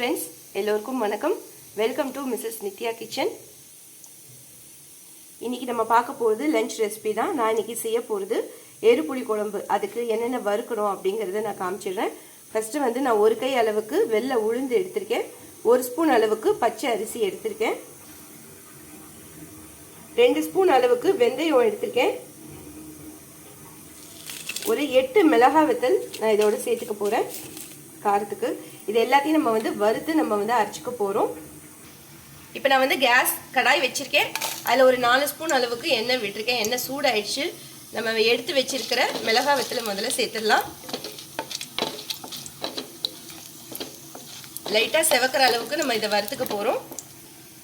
Friends எல்லோருக்கும் வணக்கம். Welcome to Mrs Nithya kitchen இன்னைக்கு நம்ம பார்க்க போகிறது லஞ்ச் ரெசிபி தான். நான் இன்னைக்கு செய்ய போகிறது எருப்புளி குழம்பு. அதுக்கு என்னென்ன வறுக்கணும் அப்படிங்கிறத நான் காமிச்சிடுறேன். ஃபஸ்ட்டு வந்து நான் ஒரு கை அளவுக்கு வெள்ளை உளுந்து எடுத்திருக்கேன். ஒரு ஸ்பூன் அளவுக்கு பச்சை அரிசி எடுத்திருக்கேன். ரெண்டு ஸ்பூன் அளவுக்கு வெந்தயம் எடுத்திருக்கேன். ஒரு எட்டு மிளகா வத்தல் நான் இதோட சேர்த்துக்க போகிறேன் காரத்துக்கு. இது எல்லாத்தையும் நம்ம வந்து வறுத்து நம்ம வந்து அரைச்சிக்க போகிறோம் இப்போ நான் வந்து கேஸ் கடாய் வச்சுருக்கேன். அதில் ஒரு நாலு ஸ்பூன் அளவுக்கு எண்ணெய் விட்டுருக்கேன். எண்ணெய் சூடாயிடுச்சு. நம்ம எடுத்து வச்சிருக்கிற மிளகாய் வத்தலை முதல்ல சேர்த்துடலாம். லைட்டாக செவக்கிற அளவுக்கு நம்ம இதை வறுத்துக்க போகிறோம்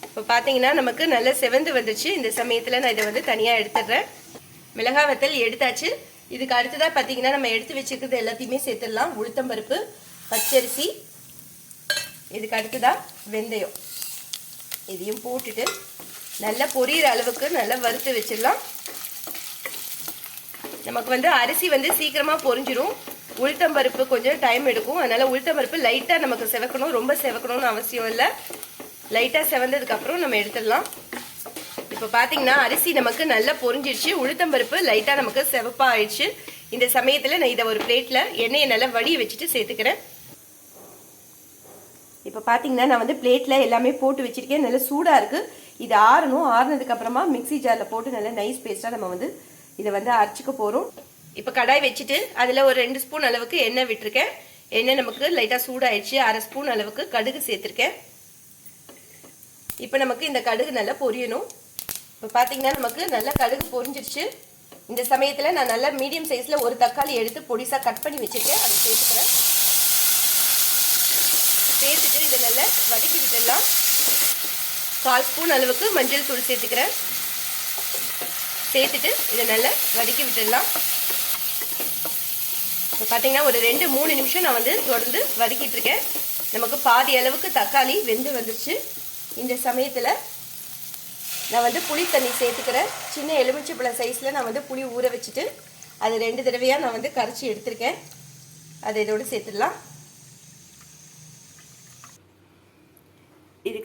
இப்போ பார்த்தீங்கன்னா நமக்கு நல்ல செவந்து வந்துச்சு. இந்த சமயத்தில் நான் இதை வந்து தனியாக எடுத்துடுறேன். மிளகாய் வத்தல் எடுத்தாச்சு. இதுக்கு அடுத்ததாக பார்த்தீங்கன்னா நம்ம எடுத்து வச்சுருக்கிறது எல்லாத்தையுமே சேர்த்துடலாம். உளுத்தம்பருப்பு பச்சரிசி இதுக்கு அடுத்ததாக வெந்தயம். இதையும் போட்டுட்டு நல்லா பொரியிற அளவுக்கு நல்லா வறுத்து வச்சிடலாம். நமக்கு வந்து அரிசி வந்து சீக்கிரமாக பொரிஞ்சிடும் உளுத்தம்பருப்பு கொஞ்சம் டைம் எடுக்கும். அதனால் உளுத்தம்பருப்பு லைட்டாக நமக்கு செவக்கணும். ரொம்ப செவக்கணும்னு அவசியம் இல்லை. லைட்டாக செவந்ததுக்கப்புறம் நம்ம எடுத்துடலாம். இப்போ பார்த்தீங்கன்னா அரிசி நமக்கு நல்லா பொரிஞ்சிருச்சு உளுத்தம்பருப்பு லைட்டாக நமக்கு செவப்பாக ஆயிடுச்சு இந்த சமயத்தில் நான் இதை ஒரு பிளேட்டில் எண்ணெயை நல்லா வடிய வச்சுட்டு சேர்த்துக்கிறேன். இப்போ பார்த்தீங்கன்னா நான் வந்து பிளேட்டில் எல்லாமே போட்டு வச்சுருக்கேன். நல்லா சூடாக இருக்குது இது ஆறணும். ஆறுனதுக்கப்புறமா மிக்சி ஜாரில் போட்டு நல்லா நைஸ் பேஸ்ட்டாக நம்ம வந்து இதை வந்து அரைச்சிக்க போகிறோம் இப்போ கடாய் வச்சுட்டு அதில் ஒரு ரெண்டு ஸ்பூன் அளவுக்கு எண்ணெய் விட்டுருக்கேன். எண்ணெய் நமக்கு லைட்டாக சூடாயிடுச்சு. அரை ஸ்பூன் அளவுக்கு கடுகு சேர்த்துருக்கேன். இப்போ நமக்கு இந்த கடுகு நல்லா பொரியணும். இப்போ பார்த்தீங்கன்னா நமக்கு நல்லா கடுகு பொரிஞ்சிருச்சு. இந்த சமயத்தில் நான் நல்லா மீடியம் சைஸில் ஒரு தக்காளி எடுத்து பொடிசாக கட் பண்ணி வச்சுருக்கேன். அதை சேர்த்துக்கிறேன். சேர்த்துட்டு இதை நல்லா வதக்கி விட்டுடலாம். கால் ஸ்பூன் அளவுக்கு மஞ்சள் தூள் சேர்த்துக்கிறேன். சேர்த்துட்டு இதை நல்லா வதக்கி விட்டுடலாம். இப்போ பார்த்தீங்கன்னா ஒரு ரெண்டு மூணு நிமிஷம் நான் வந்து தொடர்ந்து வதக்கிட்டு இருக்கேன். நமக்கு பாதி அளவுக்கு தக்காளி வெந்து வந்துருச்சு. இந்த சமயத்தில் நான் வந்து புளி தண்ணி சேர்த்துக்கிறேன். சின்ன எலுமிச்சைப்பழம் சைஸில் நான் வந்து புளி ஊற வச்சுட்டு அது ரெண்டு தடவையாக நான் வந்து கரைச்சி எடுத்திருக்கேன். அதை இதோடு சேர்த்துடலாம்.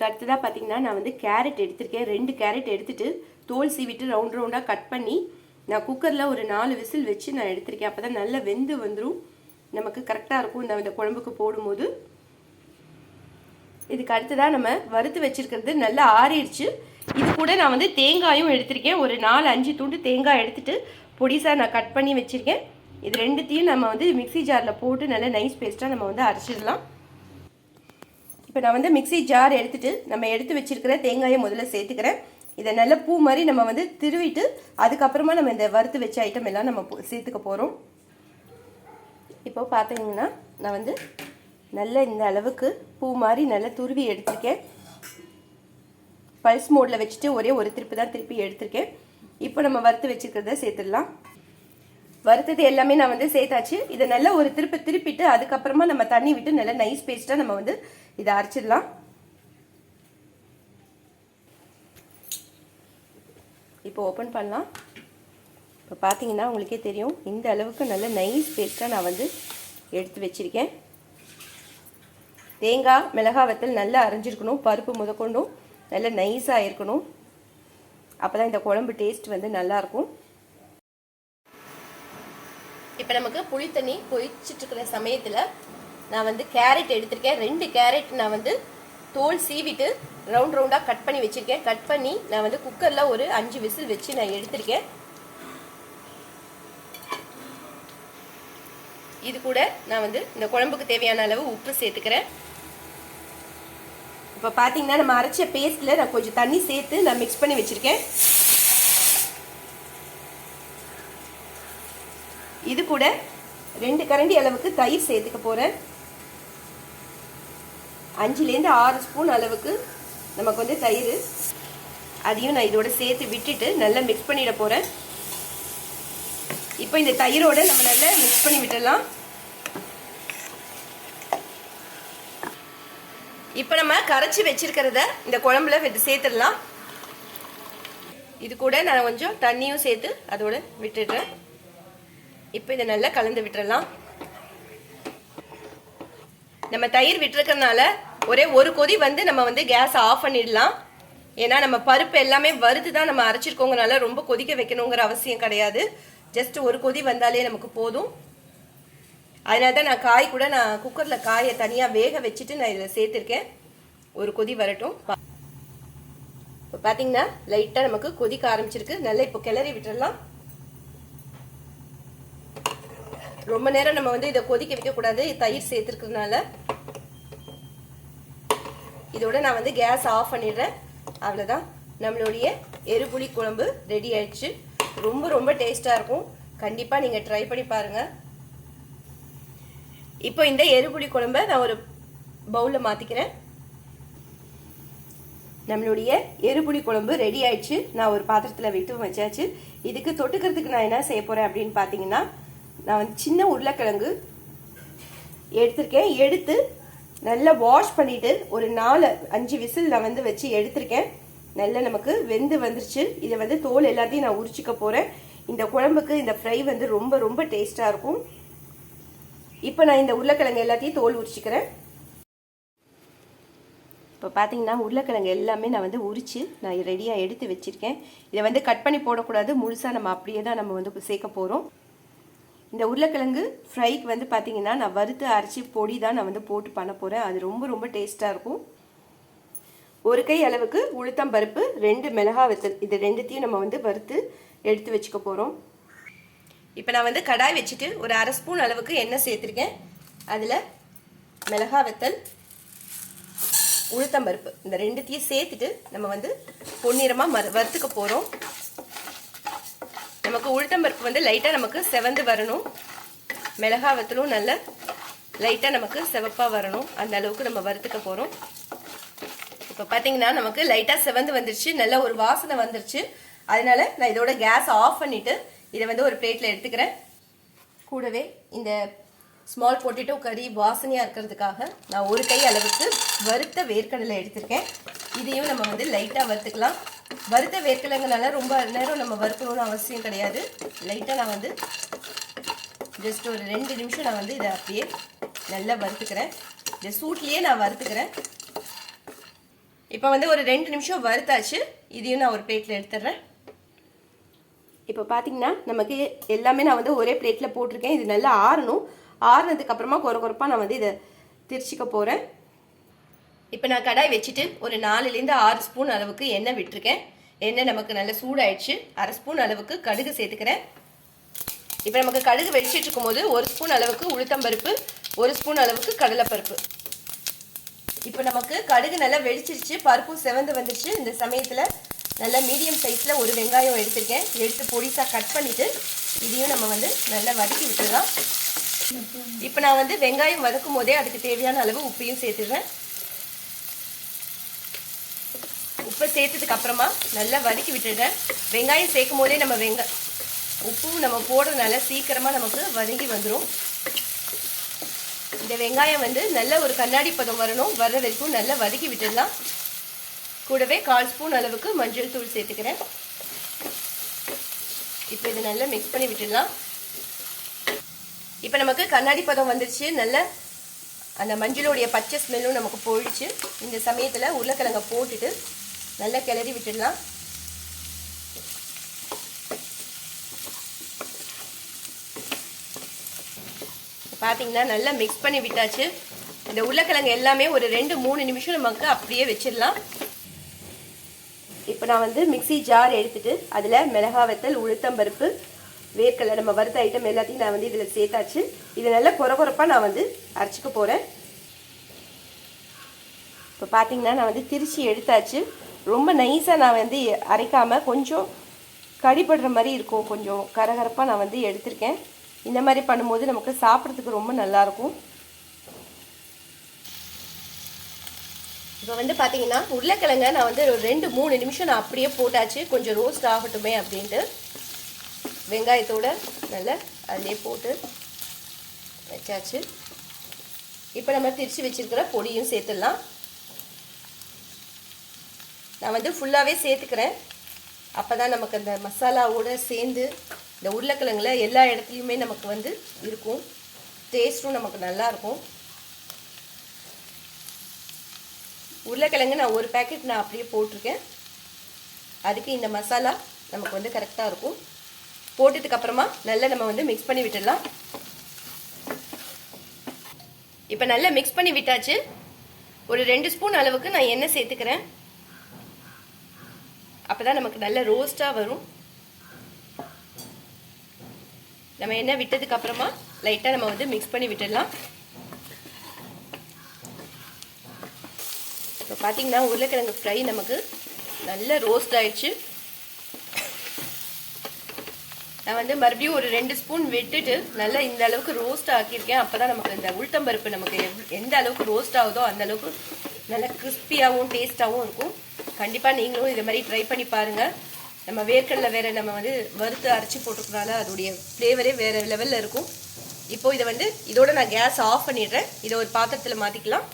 இதுக்கு அடுத்ததாக பார்த்தீங்கன்னா நான் வந்து கேரட் எடுத்திருக்கேன். ரெண்டு கேரட் எடுத்துகிட்டு தோல் சீவிட்டு ரவுண்ட் ரவுண்டாக கட் பண்ணி நான் குக்கரில் ஒரு நாலு விசில் வச்சு நான் எடுத்திருக்கேன். அப்போ தான் நல்லா வெந்து வந்துடும் நமக்கு கரெக்டாக இருக்கும். இந்த இந்த குழம்புக்கு போடும்போது. இதுக்கு அடுத்ததாக நம்ம வறுத்து வச்சுருக்கிறது நல்லா ஆறிடுச்சு. இது கூட நான் வந்து தேங்காயும் எடுத்திருக்கேன். ஒரு நாலு அஞ்சு துண்டு தேங்காய் எடுத்துகிட்டு பொடிசாக நான் கட் பண்ணி வச்சுருக்கேன். இது ரெண்டுத்தையும் நம்ம வந்து மிக்சி ஜாரில் போட்டு நல்லா நைஸ் பேஸ்ட்டாக நம்ம வந்து அரைச்சிடலாம். இப்போ நான் வந்து மிக்சி ஜார் எடுத்துட்டு நம்ம எடுத்து வச்சுருக்கிற தேங்காயை முதல்ல சேர்த்துக்கிறேன். இதை நல்ல பூ மாதிரி நம்ம வந்து திருவிட்டு அதுக்கப்புறமா நம்ம இந்த வறுத்து வச்ச ஐட்டம் எல்லாம் நம்ம சேர்த்துக்க போகிறோம் இப்போ பார்த்தீங்கன்னா நான் வந்து நல்ல இந்த அளவுக்கு பூ மாதிரி நல்லா துருவி எடுத்திருக்கேன். பல்ஸ் மோடில் வச்சுட்டு ஒரே ஒரு திருப்பி தான் திருப்பி எடுத்திருக்கேன். இப்போ நம்ம வறுத்து வச்சுருக்கிறத சேர்த்துடலாம். வறுத்தது எல்லாமே நான் வந்து சேர்த்தாச்சு. இதை நல்லா ஒரு திருப்பி திருப்பிட்டு அதுக்கப்புறமா நம்ம தண்ணி விட்டு நல்லா நைஸ் பேஸ்ட்டாக நம்ம வந்து இதை அரைச்சிடலாம். இப்போ ஓப்பன் பண்ணலாம். இப்போ பார்த்தீங்கன்னா உங்களுக்கே தெரியும் இந்த அளவுக்கு நல்ல நைஸ் பேஸ்ட்டாக நான் வந்து எடுத்து வச்சுருக்கேன். தேங்காய் மிளகா வத்தல் நல்லா அரைஞ்சிருக்கணும் பருப்பு முதற்கொண்டும் நல்லா நைஸாக இருக்கணும். அப்போ தான் இந்த குழம்பு டேஸ்ட் வந்து நல்லாயிருக்கும் இப்போ நமக்கு புளி தண்ணி இருக்கிற சமயத்தில் நான் வந்து கேரட் எடுத்திருக்கேன். ரெண்டு கேரட் நான் வந்து தோல் சீவிட்டு ரவுண்ட் ரவுண்டாக கட் பண்ணி வச்சுருக்கேன். கட் பண்ணி நான் வந்து குக்கரில் ஒரு அஞ்சு விசில் வச்சு நான் எடுத்திருக்கேன். இது கூட நான் வந்து இந்த குழம்புக்கு தேவையான அளவு உப்பு சேர்த்துக்கிறேன். இப்போ பார்த்தீங்கன்னா நம்ம அரைச்ச பேஸ்ட்டில் நான் கொஞ்சம் தண்ணி சேர்த்து நான் மிக்ஸ் பண்ணி வச்சுருக்கேன். இது கூட ரெண்டு கரண்டி அளவுக்கு தயிர் சேர்த்துக்க போகிறேன் அஞ்சுலேருந்து ஆறு ஸ்பூன் அளவுக்கு நமக்கு வந்து தயிர். அதையும் நான் இதோட சேர்த்து விட்டுட்டு நல்லா மிக்ஸ் பண்ணிட போகிறேன் இப்போ இந்த தயிரோட நம்ம நல்லா மிக்ஸ் பண்ணி விட்டுடலாம். இப்போ நம்ம கரைச்சி வச்சிருக்கிறத இந்த குழம்புல சேர்த்துடலாம். இது கூட நான் கொஞ்சம் தண்ணியும் சேர்த்து அதோட விட்டுடுறேன். இப்போ இதை நல்லா கலந்து விட்டுறலாம் நம்ம தயிர் விட்டுருக்கறனால ஒரே ஒரு கொதி வந்து நம்ம வந்து கேஸ் ஆஃப் பண்ணிடலாம். ஏன்னா நம்ம பருப்பு எல்லாமே வறுத்து தான் நம்ம அரைச்சிருக்கோங்கனால ரொம்ப கொதிக்க வைக்கணுங்கிற அவசியம் கிடையாது. ஜஸ்ட் ஒரு கொதி வந்தாலே நமக்கு போதும். அதனால தான் நான் காய் கூட நான் குக்கரில் காயை தனியாக வேக வச்சுட்டு நான் இதில் சேர்த்துருக்கேன். ஒரு கொதி வரட்டும். இப்போ பார்த்தீங்கன்னா லைட்டாக நமக்கு கொதிக்க ஆரம்பிச்சிருக்கு. நல்லா இப்போ கிளறி விட்டுறலாம். ரொம்ப நேரம் நம்ம வந்து இதை கொதிக்க வைக்கக்கூடாது. தயிர் சேர்த்துருக்கிறதுனால. இதோட நான் வந்து கேஸ் ஆஃப் பண்ணிடுறேன். அவ்வளோதான் நம்மளுடைய எருபுளி குழம்பு ரெடி ஆயிடுச்சு. ரொம்ப ரொம்ப டேஸ்ட்டாக இருக்கும். கண்டிப்பாக நீங்கள் ட்ரை பண்ணி பாருங்கள் இப்போ இந்த எருபுளி குழம்ப நான் ஒரு பவுலில் மாற்றிக்கிறேன் நம்மளுடைய எருபுளி குழம்பு ரெடி ஆயிடுச்சு. நான் ஒரு பாத்திரத்தில் விட்டு வச்சாச்சு. இதுக்கு தொட்டுக்கிறதுக்கு நான் என்ன செய்ய போகிறேன் அப்படின்னு பார்த்தீங்கன்னா நான் வந்து சின்ன உருளைக்கிழங்கு எடுத்திருக்கேன். எடுத்து நல்லா வாஷ் பண்ணிட்டு ஒரு நாலு அஞ்சு விசில் நான் வந்து வச்சு எடுத்திருக்கேன். நல்லா நமக்கு வெந்து வந்துருச்சு. இதை வந்து தோல் எல்லாத்தையும் நான் உரிச்சிக்க போகிறேன் இந்த குழம்புக்கு இந்த ஃப்ரை வந்து ரொம்ப ரொம்ப டேஸ்ட்டாக இருக்கும். இப்போ நான் இந்த உருளைக்கிழங்கு எல்லாத்தையும் தோல் உரிச்சிக்கிறேன். இப்போ பார்த்தீங்கன்னா உருளைக்கிழங்கு எல்லாமே நான் வந்து உரித்து நான் ரெடியாக எடுத்து வச்சுருக்கேன். இதை வந்து கட் பண்ணி போடக்கூடாது. முழுசாக நம்ம அப்படியே தான் நம்ம வந்து சேர்க்க போகிறோம் இந்த உருளைக்கிழங்கு ஃப்ரைக்கு வந்து பார்த்தீங்கன்னா நான் வறுத்து அரைச்சி பொடி தான் நான் வந்து போட்டு பண்ண போகிறேன் அது ரொம்ப ரொம்ப டேஸ்ட்டாக இருக்கும். ஒரு கை அளவுக்கு உளுத்தம் பருப்பு ரெண்டு மிளகா வத்தல். இது ரெண்டுத்தையும் நம்ம வந்து வறுத்து எடுத்து வச்சுக்க போகிறோம் இப்போ நான் வந்து கடாய் வச்சுட்டு ஒரு அரை ஸ்பூன் அளவுக்கு எண்ணெய் சேர்த்துருக்கேன். அதில் மிளகா வத்தல் உளுத்தம்பருப்பு இந்த ரெண்டுத்தையும் சேர்த்துட்டு நம்ம வந்து பொன்னிறமாக மறு வறுத்துக்க போகிறோம் நமக்கு உளுத்தம்பருப்பு வந்து லைட்டாக நமக்கு செவந்து வரணும். மிளகா வத்தலும் நல்ல லைட்டாக நமக்கு செவப்பாக வரணும். அந்த அளவுக்கு நம்ம வறுத்துக்க போகிறோம் இப்போ பார்த்தீங்கன்னா நமக்கு லைட்டாக செவந்து வந்துருச்சு. நல்ல ஒரு வாசனை வந்துருச்சு. அதனால நான் இதோட கேஸ் ஆஃப் பண்ணிவிட்டு இதை வந்து ஒரு பிளேட்டில் எடுத்துக்கிறேன். கூடவே இந்த ஸ்மால் பொட்டேட்டோ கறி வாசனையாக இருக்கிறதுக்காக நான் ஒரு கை அளவுக்கு வறுத்த வேர்க்கடலை எடுத்திருக்கேன். இதையும் நம்ம வந்து லைட்டாக வறுத்துக்கலாம். வறுத்த வேர்க்கிழங்குனால ரொம்ப நேரம் நம்ம வறுக்கணும்னு அவசியம் கிடையாது. லைட்டாக நான் வந்து ஜஸ்ட் ஒரு ரெண்டு நிமிஷம் நான் வந்து இதை அப்படியே நல்லா வறுத்துக்கிறேன். இந்த சூட்லேயே நான் வறுத்துக்கிறேன். இப்போ வந்து ஒரு ரெண்டு நிமிஷம் வறுத்தாச்சு. இதையும் நான் ஒரு பிளேட்டில் எடுத்துடுறேன். இப்போ பார்த்தீங்கன்னா நமக்கு எல்லாமே நான் வந்து ஒரே பிளேட்டில் போட்டிருக்கேன். இது நல்லா ஆறணும். ஆறுனதுக்கப்புறமா குறை குறைப்பாக நான் வந்து இதை திரிச்சிக்க போகிறேன் இப்போ நான் கடாய் வச்சுட்டு ஒரு நாலுலேருந்து ஆறு ஸ்பூன் அளவுக்கு எண்ணெய் விட்டுருக்கேன். எண்ணெய் நமக்கு நல்ல சூடாயிடுச்சு. அரை ஸ்பூன் அளவுக்கு கடுகு சேர்த்துக்கிறேன். இப்போ நமக்கு கடுகு வெடிச்சிட்டு இருக்கும்போது ஒரு ஸ்பூன் அளவுக்கு உளுத்தம்பருப்பு ஒரு ஸ்பூன் அளவுக்கு கடலைப்பருப்பு. இப்போ நமக்கு கடுகு நல்லா வெடிச்சிருச்சு. பருப்பும் செவந்து வந்துருச்சு. இந்த சமயத்தில் நல்லா மீடியம் சைஸில் ஒரு வெங்காயம் எடுத்திருக்கேன். எடுத்து பொடிசாக கட் பண்ணிவிட்டு இதையும் நம்ம வந்து நல்லா வதக்கி விட்டுடலாம். இப்போ நான் வந்து வெங்காயம் வதக்கும் போதே அதுக்கு தேவையான அளவு உப்பையும் சேர்த்துடுறேன். உப்பை சேர்த்ததுக்கு அப்புறமா நல்லா வதக்கி விட்டுடுறேன் வெங்காயம் சேர்க்கும் போதே நம்ம வெங்க உப்பும் நம்ம போடுறதுனால சீக்கிரமாக நமக்கு வதங்கி வந்துடும் இந்த வெங்காயம் வந்து நல்ல ஒரு கண்ணாடி பதம் வரணும். வர்ற வரைக்கும் நல்லா வதக்கி விட்டுடலாம். கூடவே கால் ஸ்பூன் அளவுக்கு மஞ்சள் தூள் சேர்த்துக்கிறேன். இப்போ இதை நல்லா மிக்ஸ் பண்ணி விட்டுடலாம். இப்போ நமக்கு கண்ணாடி பதம் வந்துருச்சு. நல்ல அந்த மஞ்சளுடைய பச்சை ஸ்மெல்லும் நமக்கு போயிடுச்சு. இந்த சமயத்தில் உருளைக்கிழங்கை போட்டுட்டு நல்லா கிளறி விட்டுடலாம். பார்த்தீங்கன்னா நல்லா மிக்ஸ் பண்ணி விட்டாச்சு. இந்த உருளைக்கிழங்கு எல்லாமே ஒரு ரெண்டு மூணு நிமிஷம் நமக்கு அப்படியே வச்சிடலாம். இப்போ நான் வந்து மிக்சி ஜார் எடுத்துட்டு அதில் மிளகா வத்தல் உளுத்தம்பருப்பு வேர்க்கடலை நம்ம வறுத்த ஐட்டம் எல்லாத்தையும் நான் வந்து இதில் சேர்த்தாச்சு. இதை நல்லா குறை நான் வந்து அரைச்சிக்க போகிறேன் இப்போ பார்த்தீங்கன்னா நான் வந்து திருச்சி எடுத்தாச்சு. ரொம்ப நைஸாக நான் வந்து அரைக்காமல் கொஞ்சம் கடிப்படுற மாதிரி இருக்கும். கொஞ்சம் கரகரப்பாக நான் வந்து எடுத்திருக்கேன். இந்த மாதிரி பண்ணும்போது நமக்கு சாப்பிட்றதுக்கு ரொம்ப நல்லாயிருக்கும். இப்போ வந்து பார்த்தீங்கன்னா உருளைக்கிழங்க நான் வந்து ஒரு ரெண்டு மூணு நிமிஷம் நான் அப்படியே போட்டாச்சு. கொஞ்சம் ரோஸ்ட் ஆகட்டுமே அப்படின்ட்டு. வெங்காயத்தோட நல்லா அதிலே போட்டு வச்சாச்சு. இப்போ நம்ம திரிச்சு வச்சுருக்கிற பொடியும் சேர்த்துடலாம். நான் வந்து ஃபுல்லாகவே சேர்த்துக்கிறேன். அப்போ தான் நமக்கு அந்த மசாலாவோடு சேர்ந்து இந்த உருளைக்கிழங்குல எல்லா இடத்துலையுமே நமக்கு வந்து இருக்கும். டேஸ்ட்டும் நமக்கு நல்லாயிருக்கும் உருளைக்கிழங்கு நான் ஒரு பேக்கெட் நான் அப்படியே போட்டிருக்கேன். அதுக்கு இந்த மசாலா நமக்கு வந்து கரெக்டாக இருக்கும். போட்டதுக்கப்புறமா நல்லா நம்ம வந்து மிக்ஸ் பண்ணி விட்டுடலாம். இப்போ நல்லா மிக்ஸ் பண்ணி விட்டாச்சு. ஒரு ரெண்டு ஸ்பூன் அளவுக்கு நான் எண்ணெய் சேர்த்துக்கிறேன். அப்போ தான் நமக்கு நல்ல ரோஸ்ட்டாக வரும். நம்ம எண்ணெய் விட்டதுக்கப்புறமா லைட்டாக நம்ம வந்து மிக்ஸ் பண்ணி விட்டுடலாம். இப்போ பார்த்தீங்கன்னா உருளைக்கிழங்கு ஃப்ரை நமக்கு நல்ல ரோஸ்ட் ஆயிடுச்சு. நான் வந்து மறுபடியும் ஒரு ரெண்டு ஸ்பூன் விட்டுட்டு நல்லா இந்த அளவுக்கு ரோஸ்ட் ஆக்கியிருக்கேன். அப்போ தான் நமக்கு இந்த உளுத்தம்பருப்பு நமக்கு எவ்- எந்த அளவுக்கு ரோஸ்ட் ஆகுதோ அந்த அளவுக்கு நல்லா கிறிஸ்பியாகவும் டேஸ்ட்டாகவும் இருக்கும். கண்டிப்பாக நீங்களும் இதை மாதிரி ட்ரை பண்ணி பாருங்கள் நம்ம வேர்க்கடலை வேறு நம்ம வந்து வறுத்து அரைச்சி போட்டுக்கிறனால அதோடைய ஃப்ளேவரே வேறு லெவலில் இருக்கும். இப்போது இதை வந்து இதோட நான் கேஸ் ஆஃப் பண்ணிடுறேன். இதை ஒரு பாத்திரத்தில் மாற்றிக்கலாம்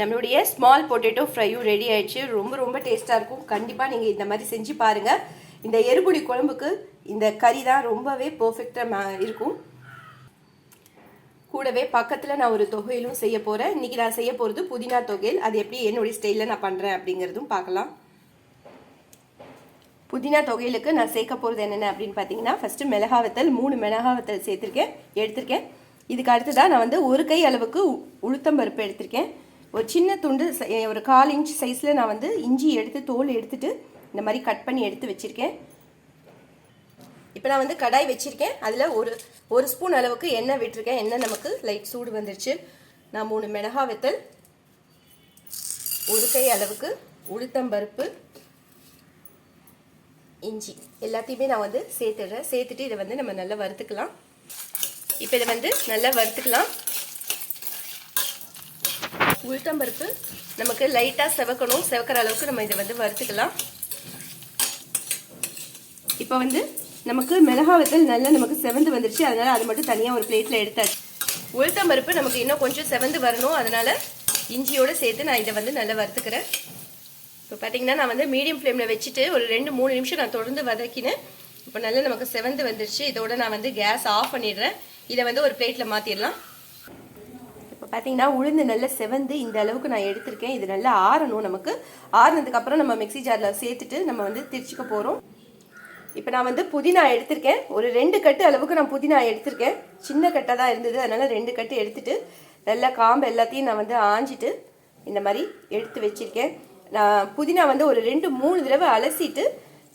நம்மளுடைய ஸ்மால் பொட்டேட்டோ ஃப்ரையும் ரெடி ஆயிடுச்சு. ரொம்ப ரொம்ப டேஸ்ட்டாக இருக்கும். கண்டிப்பாக நீங்கள் இந்த மாதிரி செஞ்சு பாருங்கள் இந்த எருபுடி குழம்புக்கு இந்த கறி தான் ரொம்பவே பர்ஃபெக்டாக இருக்கும். கூடவே பக்கத்தில் நான் ஒரு தொகையிலும் செய்ய போகிறேன் இன்றைக்கி நான் செய்ய போகிறது புதினா தொகையில். அது எப்படி என்னுடைய ஸ்டைலில் நான் பண்ணுறேன் அப்படிங்கிறதும் பார்க்கலாம். புதினா தொகையிலுக்கு நான் சேர்க்க போகிறது என்னென்ன அப்படின்னு பார்த்தீங்கன்னா ஃபஸ்ட்டு மிளகா வத்தல் மூணு மிளகா வத்தல் சேர்த்துருக்கேன் எடுத்திருக்கேன். இதுக்கு அடுத்ததாக நான் வந்து ஒரு கை அளவுக்கு உ- உளுத்தம்பருப்பு எடுத்திருக்கேன். ஒரு சின்ன துண்டு ஒரு கால் இன்ச் சைஸில் நான் வந்து இஞ்சி எடுத்து தோல் எடுத்துட்டு இந்த மாதிரி கட் பண்ணி எடுத்து வச்சுருக்கேன். இப்போ நான் வந்து கடாய் வச்சுருக்கேன். அதில் ஒரு ஒரு ஸ்பூன் அளவுக்கு எண்ணெய் விட்டுருக்கேன். எண்ணெய் நமக்கு லைட் சூடு வந்துருச்சு. நான் மூணு மிளகா வெத்தல் ஒரு கை அளவுக்கு உளுத்தம்பருப்பு இஞ்சி. எல்லாத்தையுமே நான் வந்து சேர்த்துடுறேன். சேர்த்துட்டு இதை வந்து நம்ம நல்லா வறுத்துக்கலாம். இப்போ இதை வந்து நல்லா வறுத்துக்கலாம். உளுத்தம்பருப்பு நமக்கு லைட்டாக செவக்கணும். செவக்கிற அளவுக்கு நம்ம இதை வந்து வறுத்துக்கலாம். இப்போ வந்து நமக்கு மிளகா வத்தல் நல்லா நமக்கு செவந்து வந்துருச்சு. அதனால அது மட்டும் தனியாக ஒரு பிளேட்டில் எடுத்தாச்சு உளுத்தம்பருப்பு நமக்கு இன்னும் கொஞ்சம் செவந்து வரணும். அதனால இஞ்சியோட சேர்த்து நான் இதை வந்து நல்லா வறுத்துக்கிறேன். இப்போ பார்த்தீங்கன்னா நான் வந்து மீடியம் ஃப்ளேமில் வச்சுட்டு ஒரு ரெண்டு மூணு நிமிஷம் நான் தொடர்ந்து வதக்கினேன். இப்போ நல்லா நமக்கு செவந்து வந்துருச்சு. இதோட நான் வந்து கேஸ் ஆஃப் பண்ணிடுறேன். இதை வந்து ஒரு பிளேட்டில் மாற்றிடலாம் இப்போ பார்த்தீங்கன்னா உளுந்து நல்லா செவந்து இந்த அளவுக்கு நான் எடுத்திருக்கேன். இது நல்லா ஆறணும் நமக்கு. ஆறுனதுக்கப்புறம் நம்ம மிக்ஸி ஜாரில் சேர்த்துட்டு நம்ம வந்து திரிச்சிக்க போகிறோம் இப்போ நான் வந்து புதினா எடுத்திருக்கேன். ஒரு ரெண்டு கட்டு அளவுக்கு நான் புதினா எடுத்திருக்கேன். சின்ன கட்டாக தான் இருந்தது. அதனால் ரெண்டு கட்டு எடுத்துட்டு நல்லா காம்பு எல்லாத்தையும் நான் வந்து ஆஞ்சிட்டு இந்த மாதிரி எடுத்து வச்சிருக்கேன். நான் புதினா வந்து ஒரு ரெண்டு மூணு தடவை அலசிட்டு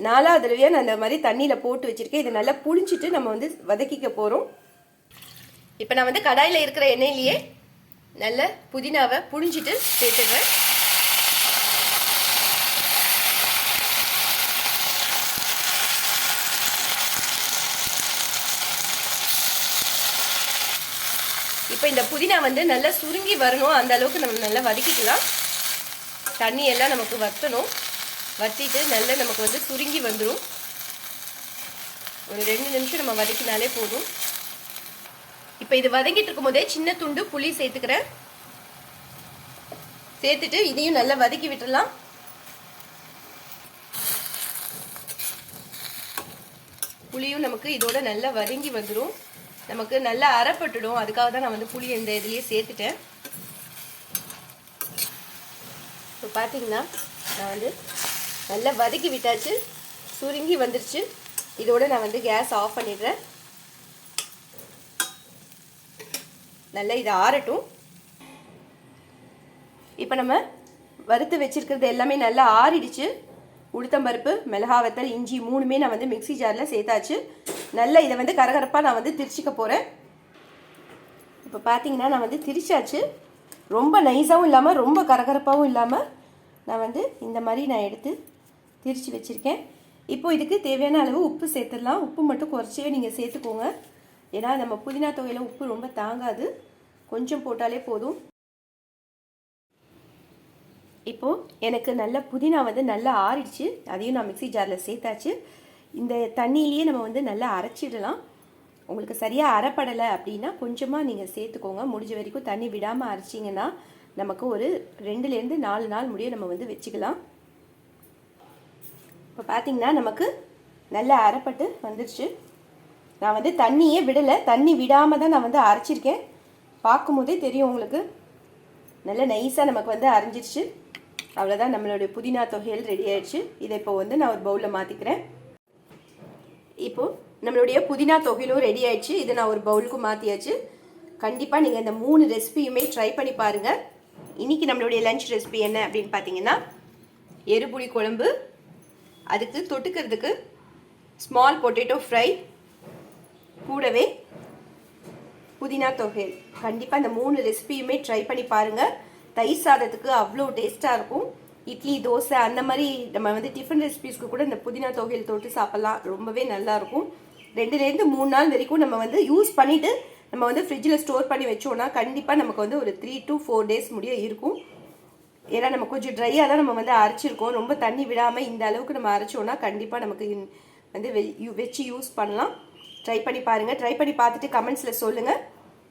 நாலாவது தடவையாக நான் இந்த மாதிரி தண்ணியில் போட்டு வச்சுருக்கேன். இதை நல்லா புளிஞ்சிட்டு நம்ம வந்து வதக்கிக்க போகிறோம் இப்போ நான் வந்து கடாயில் இருக்கிற எண்ணெயிலேயே நல்ல புதினாவை புழிஞ்சிட்டு சேர்த்துடுறேன். இப்போ இந்த புதினா வந்து நல்லா சுருங்கி வரணும். அந்த அளவுக்கு நம்ம நல்லா வதக்கிக்கலாம். தண்ணி எல்லாம் நமக்கு வற்றணும் வற்றிட்டு நல்லா நமக்கு வந்து சுருங்கி வந்துடும் ஒரு ரெண்டு நிமிஷம் நம்ம வதக்கினாலே போதும். இப்போ இது வதங்கிட்டு இருக்கும் போதே சின்ன துண்டு புளி சேர்த்துக்கிறேன். சேர்த்துட்டு இதையும் நல்லா வதக்கி விட்டுடலாம். புளியும் நமக்கு இதோட நல்லா வதங்கி வந்துடும் நமக்கு நல்லா அரைப்பட்டுடும். அதுக்காக தான் நான் வந்து புளி இந்த இதுலேயே சேர்த்துட்டேன். இப்போ பார்த்தீங்கன்னா நான் வந்து நல்லா வதக்கி விட்டாச்சு. சுருங்கி வந்துருச்சு. இதோட நான் வந்து கேஸ் ஆஃப் பண்ணிடுறேன். நல்லா இது ஆறட்டும். இப்போ நம்ம வறுத்து வச்சிருக்கிறது எல்லாமே நல்லா ஆறிடுச்சு. உளுத்தம்பருப்பு மிளகா வத்தல் இஞ்சி மூணுமே நான் வந்து மிக்ஸி ஜாரில் சேர்த்தாச்சு. நல்லா இதை வந்து கரகரப்பாக நான் வந்து திரிச்சிக்க போகிறேன் இப்போ பார்த்தீங்கன்னா நான் வந்து திரிச்சாச்சு. ரொம்ப நைஸாகவும் இல்லாமல் ரொம்ப கரகரப்பாகவும் இல்லாமல் நான் வந்து இந்த மாதிரி நான் எடுத்து திரித்து வச்சுருக்கேன். இப்போ இதுக்கு தேவையான அளவு உப்பு சேர்த்துடலாம். உப்பு மட்டும் குறைச்சவே நீங்கள் சேர்த்துக்கோங்க. ஏன்னா நம்ம புதினா தொகையில் உப்பு ரொம்ப தாங்காது. கொஞ்சம் போட்டாலே போதும். இப்போது எனக்கு நல்ல புதினா வந்து நல்லா ஆறிடுச்சு. அதையும் நான் மிக்ஸி ஜாரில் சேர்த்தாச்சு. இந்த தண்ணியிலேயே நம்ம வந்து நல்லா அரைச்சிடலாம். உங்களுக்கு சரியாக அரைப்படலை அப்படின்னா கொஞ்சமாக நீங்கள் சேர்த்துக்கோங்க. முடிஞ்ச வரைக்கும் தண்ணி விடாமல் அரைச்சிங்கன்னா நமக்கு ஒரு ரெண்டுலேருந்து நாலு நாள் முடிய நம்ம வந்து வச்சுக்கலாம். இப்போ பார்த்திங்கன்னா நமக்கு நல்லா அரைப்பட்டு வந்துடுச்சு நான் வந்து தண்ணியே விடலை. தண்ணி விடாமல் தான் நான் வந்து அரைச்சிருக்கேன். பார்க்கும்போதே தெரியும் உங்களுக்கு. நல்ல நைஸாக நமக்கு வந்து அரைஞ்சிருச்சு. அவ்வளோதான் நம்மளுடைய புதினா தொகையில் ரெடி ஆயிடுச்சு. இதை இப்போ வந்து நான் ஒரு பவுலில் மாற்றிக்கிறேன் இப்போ நம்மளுடைய புதினா தொகையிலும் ரெடி ஆயிடுச்சு. இதை நான் ஒரு பவுலுக்கு மாற்றியாச்சு கண்டிப்பாக நீங்கள் இந்த மூணு ரெசிபியுமே ட்ரை பண்ணி பாருங்கள் இன்னைக்கு நம்மளுடைய லஞ்ச் ரெசிபி என்ன அப்படின்னு பார்த்தீங்கன்னா எருபுளி குழம்பு அதுக்கு தொட்டுக்கிறதுக்கு ஸ்மால் பொட்டேட்டோ ஃப்ரை கூடவே புதினா தொகையல் கண்டிப்பாக இந்த மூணு ரெசிபியுமே ட்ரை பண்ணி பாருங்கள் தயிர் சாதத்துக்கு அவ்வளோ டேஸ்ட்டாக இருக்கும். இட்லி தோசை அந்த மாதிரி நம்ம வந்து டிஃபன் ரெசிபிஸ்க்கு கூட இந்த புதினா துவையல் தொட்டு சாப்பிட்லாம். ரொம்பவே நல்லாயிருக்கும் ரெண்டுலேருந்து மூணு நாள் வரைக்கும் நம்ம வந்து யூஸ் பண்ணிவிட்டு நம்ம வந்து ஃப்ரிட்ஜில் ஸ்டோர் பண்ணி வச்சோன்னா கண்டிப்பாக நமக்கு வந்து ஒரு த்ரீ டு ஃபோர் டேஸ் முடிய இருக்கும். ஏன்னா நம்ம கொஞ்சம் ட்ரையாக தான் நம்ம வந்து அரைச்சிருக்கோம். ரொம்ப தண்ணி விடாமல் இந்த அளவுக்கு நம்ம அரைச்சோம்னா கண்டிப்பாக நமக்கு இன்- வந்து வெ- யூ- வச்சு யூஸ் பண்ணலாம். ட்ரை பண்ணி பாருங்கள் ட்ரை பண்ணி பார்த்துட்டு கமெண்ட்ஸில் சொல்லுங்கள்